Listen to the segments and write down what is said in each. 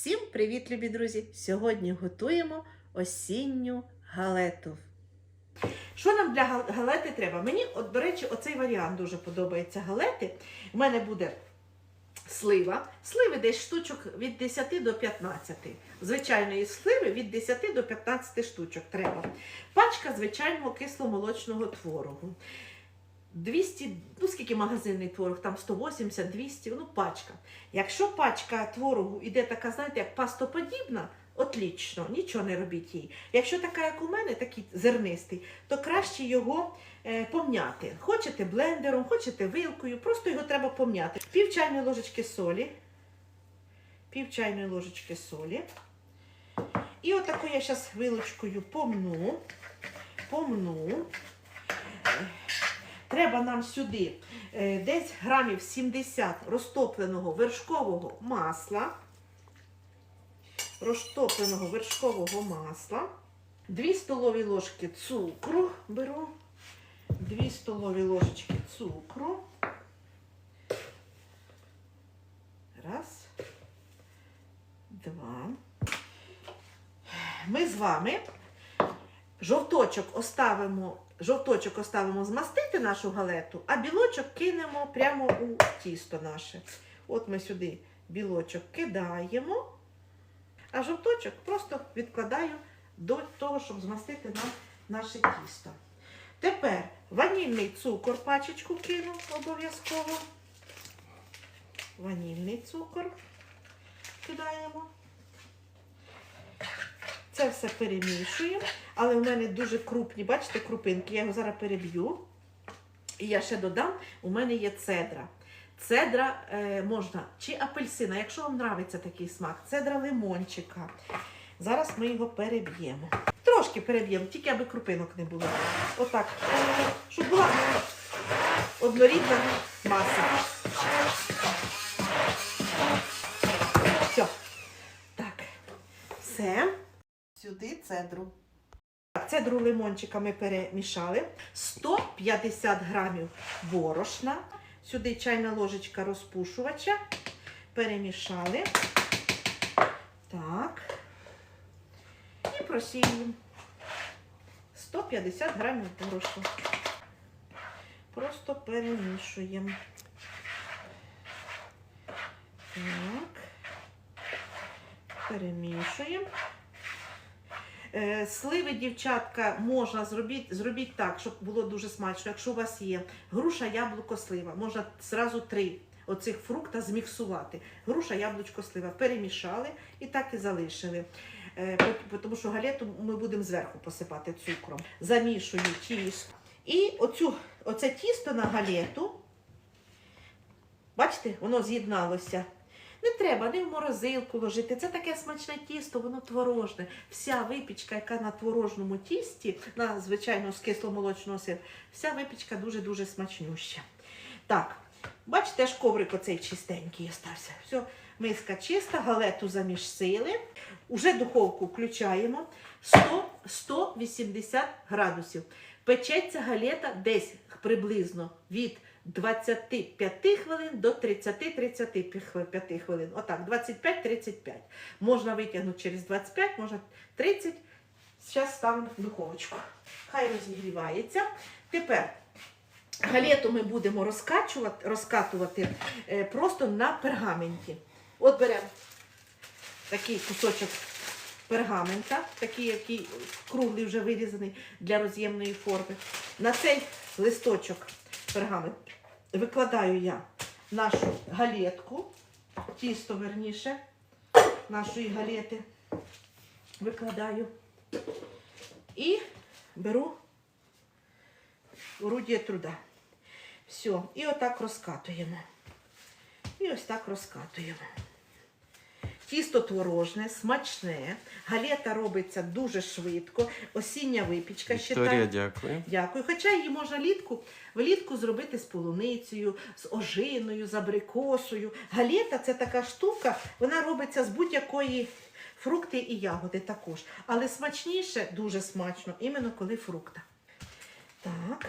Всім привіт, любі друзі! Сьогодні готуємо осінню галету. Що нам для галети треба? Мені, от, до речі, оцей варіант дуже подобається галети. У мене буде слива. Сливи десь штучок від 10 до 15. Звичайної сливи від 10 до 15 штучок треба. Пачка звичайного кисломолочного творогу. 200, ну скільки магазинний творог, там 180, 200, ну пачка. Якщо пачка творогу іде така, знаєте, як пастоподібна, отлічно, нічого не робіть їй. Якщо така, як у мене, такий зернистий, то краще його е, помняти. Хочете блендером, хочете вилкою, просто його треба помняти. Пів чайної ложечки солі. Пів чайної ложечки солі. І отаку я зараз вилочкою помну. Помну. Треба нам сюди е, десь грамів 70 розтопленого вершкового масла. Розтопленого вершкового масла. 2 столові ложки цукру беру. 2 столові ложечки цукру. Раз. Два. Ми з вами жовточок оставимо, жовточок оставимо змастити нашу галету, а білочок кинемо прямо у тісто наше. От ми сюди білочок кидаємо, а жовточок просто відкладаю до того, щоб змастити нам наше тісто. Тепер ванільний цукор пачечку кину обов'язково. Ванільний цукор кидаємо. Це все перемішуємо, але в мене дуже крупні, бачите, крупинки. Я його зараз переб'ю. І я ще додам, у мене є цедра. Цедра е, можна чи апельсина, якщо вам подобається такий смак, цедра лимончика. Зараз ми його переб'ємо. Трошки переб'ємо, тільки аби крупинок не було. Отак. Щоб була однорідна маса. Все. Так. Все. Сюди цедру. Цедру лимончика ми перемішали. 150 грамів борошна. Сюди чайна ложечка розпушувача. Перемішали. Так. І просіюємо. 150 грамів борошна. Просто перемішуємо. Так. Перемішуємо. Е, Сливи, дівчатка, можна зробити, зробіть так, щоб було дуже смачно. Якщо у вас є груша, яблуко, слива, можна зразу три оцих фрукта зміксувати. Груша, яблучко, слива. Перемішали і так і залишили. Е, Тому що галету ми будемо зверху посипати цукром. Замішую тісто. І оцю, оце тісто на галету, бачите, воно з'єдналося. Не треба ні в морозилку ложити. Це таке смачне тісто, воно творожне. Вся випічка, яка на творожному тісті, на звичайно з кисломолочного сиру, вся випічка дуже-дуже смачнюща. Так, бачите, аж коврик оцей чистенький остався. Все, миска чиста, галету замішсили. Уже духовку включаємо 100, 180 градусів. Печеться галета десь приблизно від 25 хвилин до 30-35 хвилин. Отак, 25-35. Можна витягнути через 25, можна 30. Зараз ставимо в духовочку. Хай розігрівається. Тепер галету ми будемо розкачувати, розкатувати е, просто на пергаменті. От беремо такий кусочок пергамента, такий, який круглий вже вирізаний для роз'ємної форми. На цей листочок пергамент викладаю я нашу галетку, тісто верніше нашої галети викладаю і беру орудіє труда. Все, і отак розкатуємо. І ось так розкатуємо. Тісто творожне, смачне, галета робиться дуже швидко, осіння випічка. Вікторія, дякую. Дякую. Хоча її можна літку, влітку зробити з полуницею, з ожиною, з абрикосою. Галета це така штука, вона робиться з будь-якої фрукти і ягоди також. Але смачніше, дуже смачно, іменно коли фрукта. Так.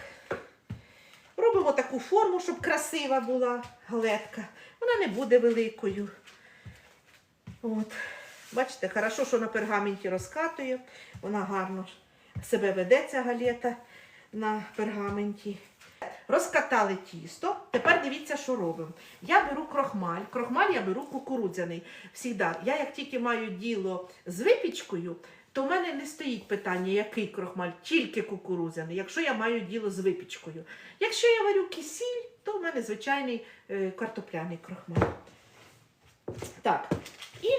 Робимо таку форму, щоб красива була галетка. Вона не буде великою. От. Бачите, хорошо, що на пергаменті розкатує. Вона гарно себе веде, ця галета на пергаменті. Розкатали тісто. Тепер дивіться, що робимо. Я беру крохмаль. Крохмаль я беру кукурудзяний. Всігда. Я як тільки маю діло з випічкою, то в мене не стоїть питання, який крохмаль, тільки кукурудзяний, якщо я маю діло з випічкою. Якщо я варю кисіль, то в мене звичайний е, картопляний крохмаль. Так, і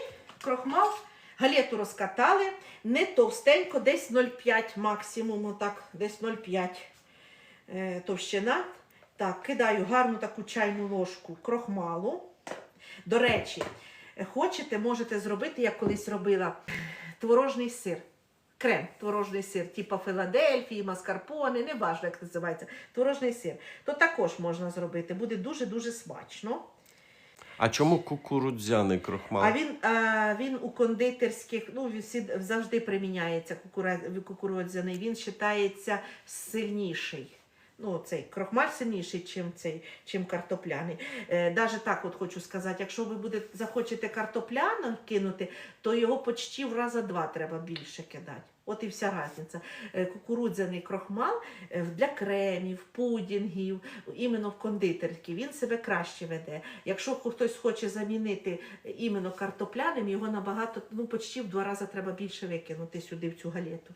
крохмал, галету розкатали, не товстенько, десь 0,5 максимум, отак, десь 0,5 е, товщина. Так, кидаю гарну таку чайну ложку крохмалу. До речі, хочете, можете зробити, як колись робила, творожний сир. Крем, творожний сир, типу Філадельфії, маскарпоне, не важливо, як називається, творожний сир. То також можна зробити, буде дуже-дуже смачно. А чому кукурудзяний крохмал? А він, а, він у кондитерських, ну він завжди приміняється кукурудзяний, він вважається сильніший. Ну, цей крохмаль сильніший, чим цей, чим картопляний. Е, Даже так от хочу сказати, якщо ви будете, захочете картопляно кинути, то його почти в раза два треба більше кидати. От і вся різниця. Е, Кукурудзяний крохмал е, для кремів, пудінгів, іменно в кондитерській, він себе краще веде. Якщо хтось хоче замінити іменно картопляним, його набагато, ну, почти в два рази треба більше викинути сюди, в цю галету.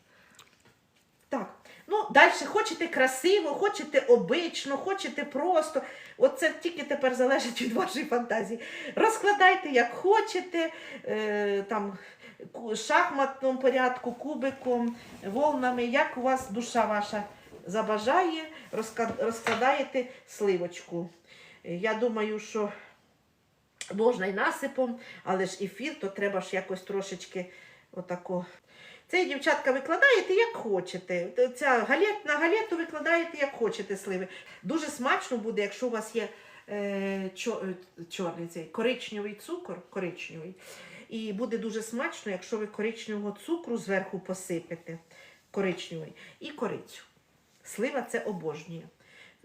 Так, ну далі хочете красиво, хочете обично, хочете просто. От це тільки тепер залежить від вашої фантазії. Розкладайте як хочете, е, там шахматному порядку, кубиком, волнами, як у вас душа ваша забажає, розкладаєте сливочку. Я думаю, що можна і насипом, але ж ефір, то треба ж якось трошечки отако. Це, дівчатка, викладаєте як хочете. Ця галет, на галету викладаєте як хочете сливи. Дуже смачно буде, якщо у вас є е, чо, е, чорний цей коричневий цукор, коричневий. І буде дуже смачно, якщо ви коричневого цукру зверху посипете, коричневий, і корицю. Слива це обожнює.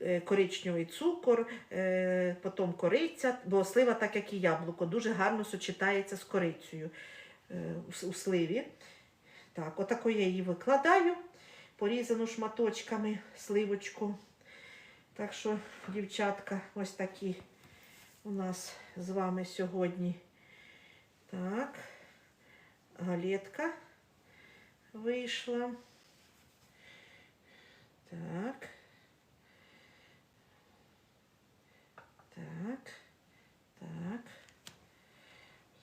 Е, Коричневий цукор, е, потім кориця, бо слива, так як і яблуко, дуже гарно сочетається з корицею е, у сливі. Так, отако я її викладаю, порізану шматочками сливочку. Так що, дівчатка, ось такі у нас з вами сьогодні. Так, галетка вийшла. Так. Так. Так.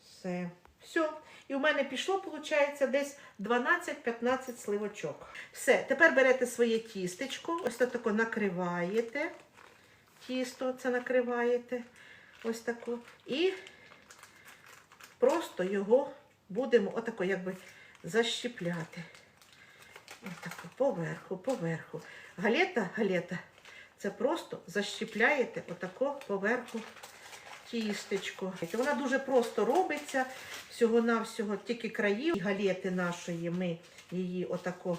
Все. Все. І у мене пішло, виходить, десь 12-15 сливочок. Все, тепер берете своє тістечко, ось так тако накриваєте. Тісто це накриваєте. Ось тако. І просто його будемо отако якби защіпляти. Отако, поверху, поверху. Галета, галета. Це просто защіпляєте отако поверху тістечко. Вона дуже просто робиться, всього-навсього, тільки краї галети нашої, ми її отако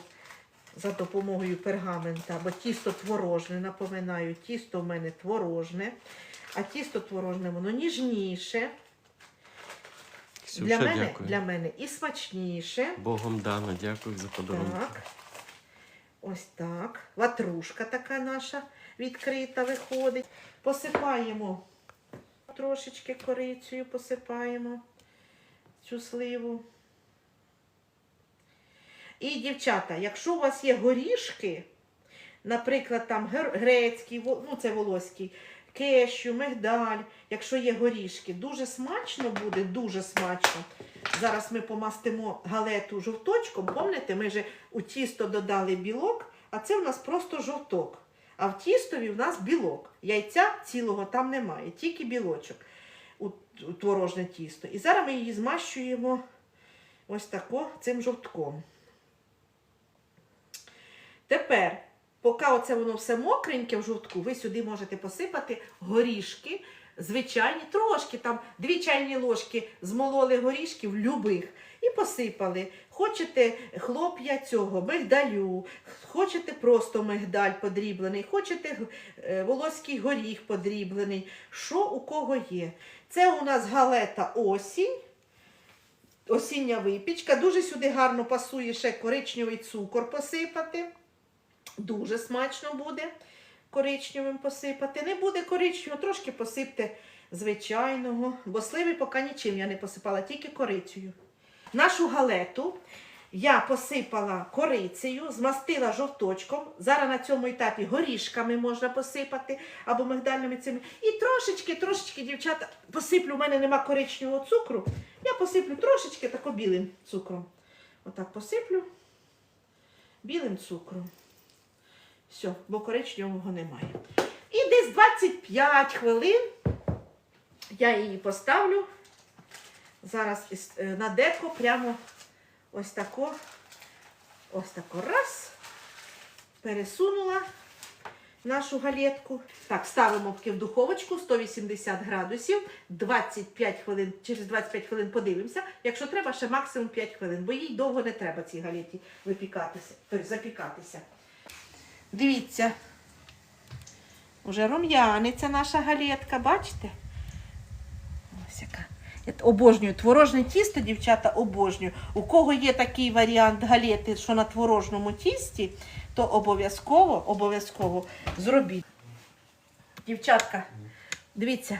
за допомогою пергамента, бо тісто творожне, напоминаю, тісто в мене творожне, а тісто творожне, воно ніжніше. Ксюша, Для мене, дякую. для мене і смачніше. Богом дано, дякую за подарунок. Так. Ось так. Ватрушка така наша відкрита виходить. Посипаємо трошечки корицею, посипаємо цю сливу. І, дівчата, якщо у вас є горішки, наприклад, там грецький, ну це волоський, кещу, мигдаль, якщо є горішки, дуже смачно буде, дуже смачно. Зараз ми помастимо галету жовточком. Пам'ятаєте, ми же у тісто додали білок, а це в нас просто жовток. А в тістові в нас білок. Яйця цілого там немає, тільки білочок у творожне тісто. І зараз ми її змащуємо ось тако цим жовтком. Тепер, поки оце воно все мокреньке в жовтку, ви сюди можете посипати горішки, звичайні, трошки там дві чайні ложки змололи горішків любих і посипали. Хочете хлоп'я цього, мигдалю, хочете просто мигдаль подріблений, хочете е, волоський горіх подріблений. Що у кого є? Це у нас галета осінь. осіння випічка. Дуже сюди гарно пасує ще коричневий цукор посипати. Дуже смачно буде коричневим посипати. Не буде коричневого, трошки посипте звичайного, бо сливи поки нічим я не посипала, тільки корицею. Нашу галету я посипала корицею, змастила жовточком. Зараз на цьому етапі горішками можна посипати або мигдальними цими. І трошечки, трошечки, дівчата, посиплю, у мене нема коричневого цукру. Я посиплю трошечки тако білим цукром. Отак посиплю білим цукром. Все, бо коричневого немає. І десь 25 хвилин я її поставлю. Зараз е, на деко прямо ось тако, ось тако раз. Пересунула нашу галетку. Так, ставимо в духовочку 180 градусів, 25 хвилин, через 25 хвилин подивимося. Якщо треба, ще максимум 5 хвилин, бо їй довго не треба цій галеті випікатися, запікатися. Дивіться, уже рум'яниця наша галетка, бачите? Ось яка. Я обожнюю творожне тісто, дівчата, обожнюю. У кого є такий варіант галети, що на творожному тісті, то обов'язково, обов'язково зробіть. Дівчатка, дивіться,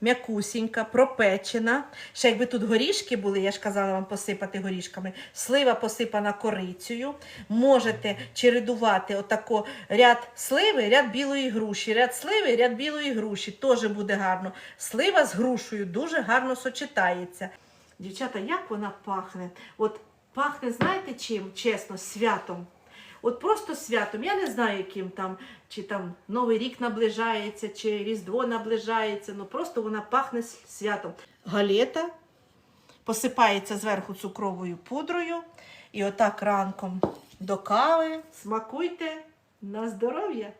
м'якусінька, пропечена. Ще якби тут горішки були, я ж казала вам посипати горішками. Слива посипана корицею. Можете чередувати отако ряд сливи, ряд білої груші. Ряд сливи, ряд білої груші. Теж буде гарно. Слива з грушею дуже гарно сочетається. Дівчата, як вона пахне? От пахне, знаєте чим? Чесно, святом. От просто святом. Я не знаю, яким там, чи там Новий рік наближається, чи Різдво наближається. Ну просто вона пахне святом. Галета посипається зверху цукровою пудрою. І отак ранком до кави смакуйте на здоров'я.